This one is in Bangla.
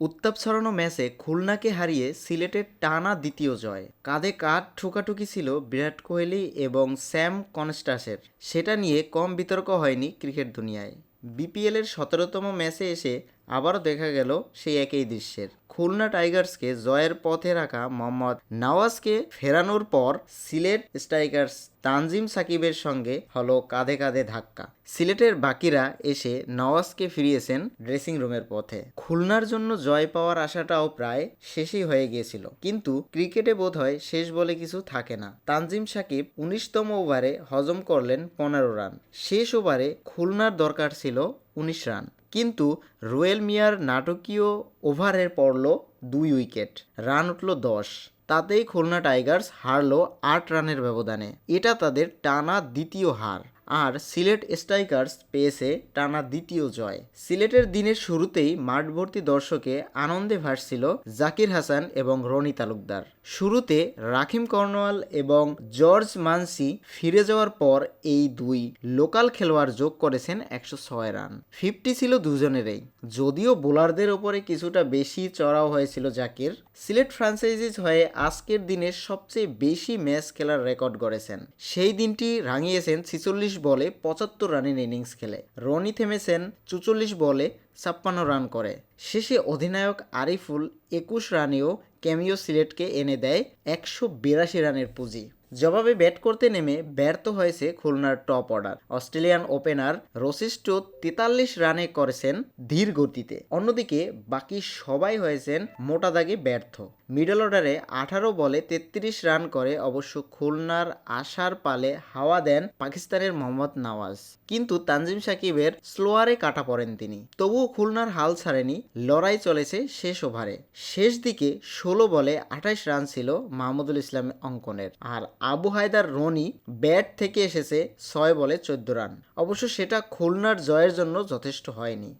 উত্তাপ ছড়ানো ম্যাচে খুলনাকে হারিয়ে সিলেটের টানা দ্বিতীয় জয়। কাঁধে কাঠ ঠোকাঠুকি ছিল বিরাট কোহলি এবং স্যাম কনস্টাসের। সেটা নিয়ে কম বিতর্ক হয়নি ক্রিকেট দুনিয়ায়। বিপিএলের সতেরোতম ম্যাচে এসে আবারও দেখা গেল সেই একই দৃশ্যের। খুলনা টাইগার্সকে জয়ের পথে রাখা মোহাম্মদ নওয়াজকে ফেরানোর পর সিলেট স্ট্রাইকার্স তানজিম সাকিবের সঙ্গে হলো কাঁধে কাঁধে ধাক্কা। সিলেটের বাকিরা এসে নওয়াজকে ফিরিয়েছেন ড্রেসিং রুমের পথে। খুলনার জন্য জয় পাওয়ার আশাটাও প্রায় শেষই হয়ে গিয়েছিল। কিন্তু ক্রিকেটে বোধ হয় শেষ বলে কিছু থাকে না। তানজিম সাকিব উনিশতম ওভারে হজম করলেন পনেরো রান। শেষ ওভারে খুলনার দরকার ছিল উনিশ রান। কিন্তু রোয়েল মিয়ার নাটকীয় ওভারে পড়ল দুই উইকেট, রান উঠল দশ। তাতেই খুলনা টাইগার্স হারল আট রানের ব্যবধানে। এটা তাদের টানা দ্বিতীয় হার। আর সিলেট স্ট্রাইকার্স পেয়েছে টানা দ্বিতীয় জয়। সিলেটের দিনের শুরুতেই মাঠ ভর্তি দর্শকে আনন্দে ভাসছিল জাকির হাসান এবং রনি তালুকদার। শুরুতে রাখিম কর্নওয়াল এবং জর্জ মানসি ফিরে যাওয়ার পর এই দুই লোকাল খেলোয়াড় যোগ করেছেন একশো ছয় রান। ফিফটি ছিল দুজনেরই। যদিও বোলারদের ওপরে কিছুটা বেশি চড়াও হয়েছিল জাকির, সিলেট ফ্রাঞ্চাইজিস হয়ে আজকের দিনের সবচেয়ে বেশি ম্যাচ খেলার রেকর্ড গড়েছেন। সেই দিনটি রাঙিয়েছেন ছিচল্লিশ বলে পঁচাত্তর রানের ইনিংস খেলে। রনি থেমেছেন চুচল্লিশ বলে ছাপ্পান্ন রান করে। শেষে অধিনায়ক আরিফুল একুশ রানেও ক্যামিও সিলেটকে এনে দেয় একশো বিরাশি রানের পুঁজি। জবাবে ব্যাট করতে নেমে ব্যর্থ হয়েছে খুলনার টপ অর্ডার। অস্ট্রেলিয়ান ওপেনার রসিস্টো তেতাল্লিশ রানে করেছেন ধীর গতিতে। অন্যদিকে বাকি সবাই হয়েছেন মোটা দাগে ব্যর্থ। মিডল অর্ডারে আঠারো বলে তেত্রিশ রান করে অবশ্য খুলনার আশার পালে হাওয়া দেন পাকিস্তানের মোহাম্মদ নওয়াজ। কিন্তু তানজিম সাকিবের স্লোয়ারে কাটা পড়েন তিনি। তবুও খুলনার হাল ছাড়েনি, লড়াই চলেছে শেষ ওভারে। শেষ দিকে ষোলো বলে আঠাইশ রান ছিল মাহমুদুল ইসলাম অঙ্কনের। আর আবু হায়দার রনি ব্যাট থেকে এসেছে ছয় বলে চোদ্দ রান। অবশ্য সেটা খুলনার জয়ের জন্য যথেষ্ট হয়নি।